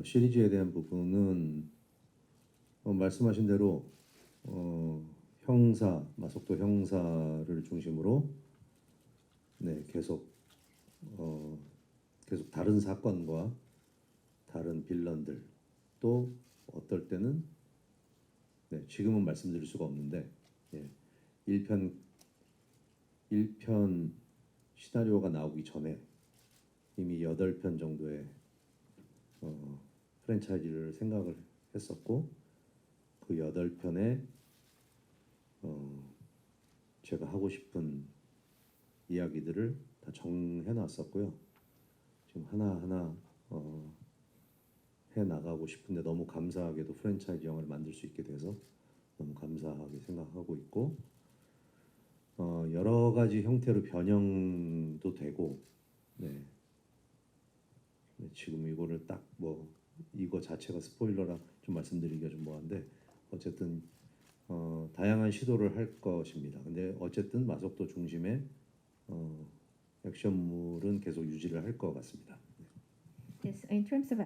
어, 시리즈에 대한 부분은 어, 말씀하신 대로 어, 형사 마속도 형사를 중심으로 네 계속 어, 계속 다른 사건과 다른 빌런들 또 어떨 때는 네, 지금은 말씀드릴 수가 없는데 예, 1편 1편 시나리오가 나오기 전에 이미 8편 정도의 어, 프랜차이즈를 생각을 했었고 그 8편에 어, 제가 하고 싶은 이야기들을 다 정해 놨었고요. 지금 하나하나 어, 해 나가고 싶은데 너무 감사하게도 프랜차이즈 영화를 만들 수 있게 돼서 너무 감사하게 생각하고 있고 어, 여러 가지 형태로 변형도 되고 네. 네, 지금 이거를 딱 뭐 이거 자체가 스포일러라 좀 말씀드리기가 좀 뭐한데 어쨌든 어, 다양한 시도를 할 것입니다. 근데 어쨌든 마속도 중심의 어, 액션물은 계속 유지를 할 것 같습니다. Yes, in terms of